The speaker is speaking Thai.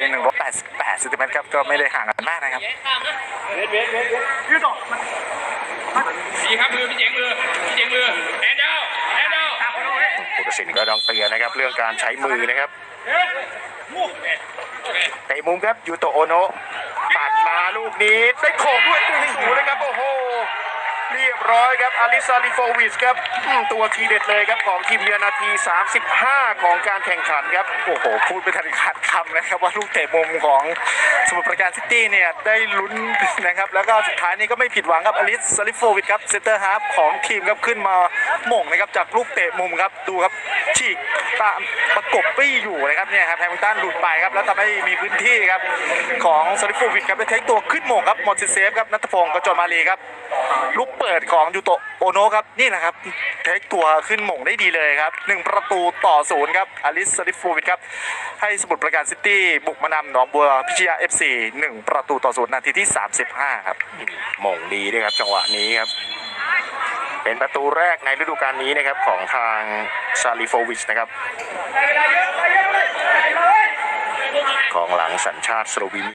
หนึ่งร้อยแปดสิบแปดเซนติเมตรครับก็ไม่ได้ห่างกันมากนะครับดีครับมือพี่เจ๋งมือพี่เจ๋งมือแอนดาวแอนดาวผู้ตัดสินก็ต้องเตือนนะครับ เรื่องการใช้มือนะครับเตะมุมครับยูโตโอโนะปัดมาลูกนี้ได้โขกด้วยโอ้โหนะครับโอ้โห เร้อยครับอลิซาลิโฟวิชครับตัวทีเด็ดเลยครับของทีมเยือนนาที 35 ของการแข่งขันครับโอ้โหพูดไปทันขาดคำนะครับว่าลูกเตะมุมของสมุทรปราการซิตี้เนี่ยได้ลุ้นนะครับแล้วก็สุดท้ายนี้ก็ไม่ผิดหวังครับอลิซาลิโฟวิชครับเซนเตอร์ฮาฟของทีมครับขึ้นมาหม่งนะครับจากลูกเตะมุมครับดูครับฉีกตามประกบปี้อยู่นะครับเนี่ยครับแฮมิลตันหลุดไปครับแล้วทำให้มีพื้นที่ครับของซาลิโฟวิชครับไปเทคตัวขึ้นหม่งครับหมดเซฟครับนัทพงศ์กจรมาลีครับลูกเปิดของยูโตโอโนครับนี่นะครับเทคตัวขึ้นหม่งได้ดีเลยครับหนึ่งประตูต่อศูนย์ครับอลิสซาลิฟูวิทครับให้สมุทรปราการซิตี้บุกมานำหนองบัวพิชยาเอฟซีหนึ่งประตูต่อศูนย์นาทีที่ 35 ครับหม่งดีด้วยครับจังหวะนี้ครับ เป็นประตูแรกในฤดูกาลนี้นะครับของทางซาลิโฟวิชนะครับของหลังสัญชาติสโลวีเนีย